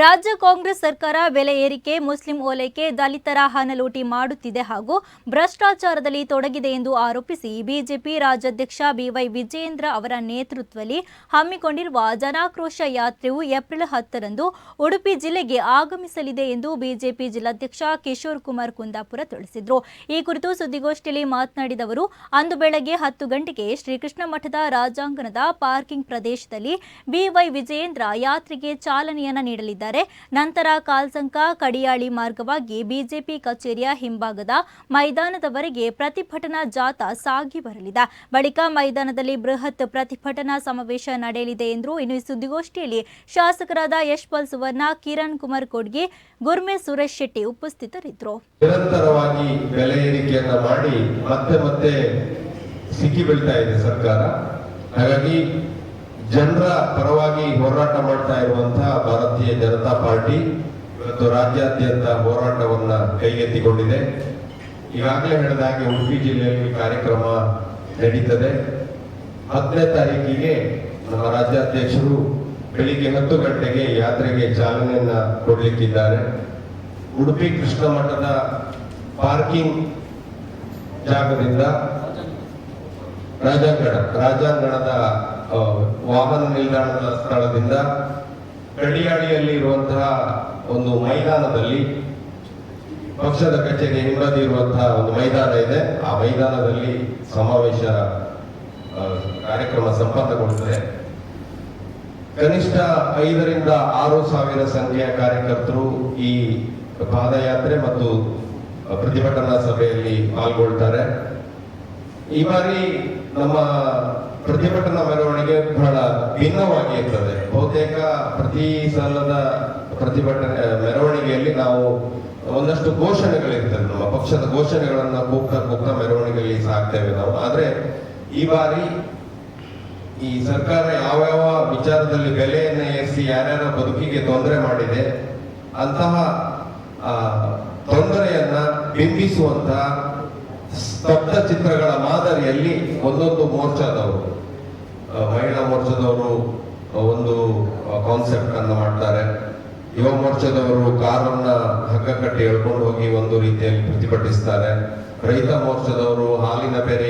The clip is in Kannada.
ರಾಜ್ಯ ಕಾಂಗ್ರೆಸ್ ಸರ್ಕಾರ ಬೆಲೆ ಏರಿಕೆ, ಮುಸ್ಲಿಂ ಓಲೈಕೆ, ದಲಿತರ ಹಣಲೂಟಿ ಮಾಡುತ್ತಿದೆ ಹಾಗೂ ಭ್ರಷ್ಟಾಚಾರದಲ್ಲಿ ತೊಡಗಿದೆ ಎಂದು ಆರೋಪಿಸಿ ಬಿಜೆಪಿ ರಾಜ್ಯಾಧ್ಯಕ್ಷ ಬಿವೈ ವಿಜಯೇಂದ್ರ ಅವರ ನೇತೃತ್ವದಲ್ಲಿ ಹಮ್ಮಿಕೊಂಡಿರುವ ಜನಾಕ್ರೋಶ ಯಾತ್ರೆಯು ಏಪ್ರಿಲ್ ಹತ್ತರಂದು ಉಡುಪಿ ಜಿಲ್ಲೆಗೆ ಆಗಮಿಸಲಿದೆ ಎಂದು ಬಿಜೆಪಿ ಜಿಲ್ಲಾಧ್ಯಕ್ಷ ಕಿಶೋರ್ ಕುಮಾರ್ ಕುಂದಾಪುರ ತಿಳಿಸಿದರು. ಈ ಕುರಿತು ಸುದ್ದಿಗೋಷ್ಠಿಯಲ್ಲಿ ಮಾತನಾಡಿದ ಅವರು, ಅಂದು ಬೆಳಗ್ಗೆ ಹತ್ತು ಗಂಟೆಗೆ ಶ್ರೀಕೃಷ್ಣ ಮಠದ ರಾಜಾಂಗಣದ ಪಾರ್ಕಿಂಗ್ ಪ್ರದೇಶದಲ್ಲಿ ಬಿವೈ ವಿಜಯೇಂದ್ರ ಯಾತ್ರೆಗೆ ಚಾಲನೆಯನ್ನು ನೀಡಲಿದ್ದಾರೆ. ನಂತರ ಕಾಲ್ಸಂಕ ಕಡಿಯಾಳಿ ಮಾರ್ಗವಾಗಿ ಬಿಜೆಪಿ ಕಚೇರಿಯ ಹಿಂಭಾಗದ ಮೈದಾನದವರೆಗೆ ಪ್ರತಿಭಟನಾ ಜಾಥಾ ಸಾಗಿ ಬರಲಿದೆ. ಬಳಿಕ ಮೈದಾನದಲ್ಲಿ ಬೃಹತ್ ಪ್ರತಿಭಟನಾ ಸಮಾವೇಶ ನಡೆಯಲಿದೆ ಎಂದರು ಇನ್ನು ಸುದ್ದಿಗೋಷ್ಠಿಯಲ್ಲಿ ಶಾಸಕರಾದ ಯಶ್ಪಾಲ್ ಸುವರ್ಣ, ಕಿರಣ್ ಕುಮಾರ್ ಕೊಡ್ಗಿ, ಗುರ್ಮೆ ಸುರೇಶ್ ಶೆಟ್ಟಿ ಉಪಸ್ಥಿತರಿದ್ದರು. ನಿರಂತರವಾಗಿ ಬೆಲೆ ಏರಿಕೆಯನ್ನ ಮಾಡಿ ಮತ್ತೆ ಮತ್ತೆ ಸಿಕ್ಕಿ ಬೀಳ್ತಾ ಇದೆ ಸರ್ಕಾರ. ಹಾಗಾಗಿ ಜನರ ಪರವಾಗಿ ಹೋರಾಟ ಮಾಡ್ತಾ ಇರುವಂತಹ ಭಾರತೀಯ ಜನತಾ ಪಾರ್ಟಿ ಇವತ್ತು ರಾಜ್ಯಾದ್ಯಂತ ಹೋರಾಟವನ್ನ ಕೈಗೆತ್ತಿಕೊಂಡಿದೆ. ಈಗಾಗಲೇ ಹೇಳಿದ ಹಾಗೆ ಉಡುಪಿ ಜಿಲ್ಲೆಯಲ್ಲಿ ಕಾರ್ಯಕ್ರಮ ನಡೀತದೆ. ಹತ್ತನೇ ತಾರೀಕಿಗೆ ನಮ್ಮ ರಾಜ್ಯಾಧ್ಯಕ್ಷರು ಬೆಳಿಗ್ಗೆ ಹತ್ತು ಗಂಟೆಗೆ ಯಾತ್ರೆಗೆ ಚಾಲನೆಯನ್ನ ಕೊಡಲಿಕ್ಕಿದ್ದಾರೆ. ಉಡುಪಿ ಕೃಷ್ಣ ಮಠದ ಪಾರ್ಕಿಂಗ್ ಜಾಗದಿಂದ ರಾಜಾಂಗಣ, ರಾಜಾಂಗಣದ ವಾಹನ ನಿಲ್ದಾಣದ ಸ್ಥಳದಿಂದ ಕಡಿಯಾಳಿಯಲ್ಲಿ ಇರುವಂತಹ ಒಂದು ಮೈದಾನದಲ್ಲಿ ಪಕ್ಷದ ಕಚೇರಿ ಹಿಂಬದಿ ಇರುವಂತಹ ಒಂದು ಮೈದಾನ ಇದೆ. ಆ ಮೈದಾನದಲ್ಲಿ ಸಮಾವೇಶ ಕಾರ್ಯಕ್ರಮ ಸಂಪನ್ನಗೊಳ್ಳುತ್ತದೆ. ಕನಿಷ್ಠ ಐದರಿಂದ ಆರು ಸಾವಿರ ಸಂಖ್ಯೆಯ ಕಾರ್ಯಕರ್ತರು ಈ ಪಾದಯಾತ್ರೆ ಮತ್ತು ಪ್ರತಿಭಟನಾ ಸಭೆಯಲ್ಲಿ ಪಾಲ್ಗೊಳ್ತಾರೆ. ಈ ಬಾರಿ ನಮ್ಮ ಪ್ರತಿಭಟನಾ ಮೆರವಣಿಗೆ ಬಹಳ ಭಿನ್ನವಾಗಿ ಇರ್ತದೆ ಬಹುತೇಕ ಪ್ರತಿ ಸಲದ ಪ್ರತಿಭಟನೆ ಮೆರವಣಿಗೆಯಲ್ಲಿ ನಾವು ಒಂದಷ್ಟು ಘೋಷಣೆಗಳಿರ್ತದೆ ನಮ್ಮ ಪಕ್ಷದ ಘೋಷಣೆಗಳನ್ನ ಕೂಗ್ತಾ ಕೂಗ್ತಾ ಮೆರವಣಿಗೆಯಲ್ಲಿ ಸಾಕ್ತೇವೆ ನಾವು. ಆದ್ರೆ ಈ ಬಾರಿ ಈ ಸರ್ಕಾರ ಯಾವ ಯಾವ ವಿಚಾರದಲ್ಲಿ ಬೆಲೆಯನ್ನು ಏರಿಸಿ ಯಾರ್ಯಾರ ಬದುಕಿಗೆ ತೊಂದರೆ ಮಾಡಿದೆ, ಅಂತಹ ತೊಂದರೆಯನ್ನ ಬಿಂಬಿಸುವಂತಹ ಸ್ತಬ್ಧ ಚಿತ್ರಗಳ ಮಾದರಿಯಲ್ಲಿ ಒಂದೊಂದು ಮೋರ್ಚಾದವರು ಮಹಿಳಾ ಮೋರ್ಚಾದವರು ಒಂದು ಕಾನ್ಸೆಪ್ಟ್ ಅನ್ನು ಮಾಡ್ತಾರೆ. ಯುವ ಮೋರ್ಚಾದವರು ಕಾರನ್ನ ಹಗ್ಗ ಕಟ್ಟಿ ಎಳ್ಕೊಂಡು ಹೋಗಿ ಒಂದು ರೀತಿಯಲ್ಲಿ ಪ್ರತಿಭಟಿಸ್ತಾರೆ. ರೈತ ಮೋರ್ಚಾದವರು ಹಾಲಿನ ಬೆಲೆ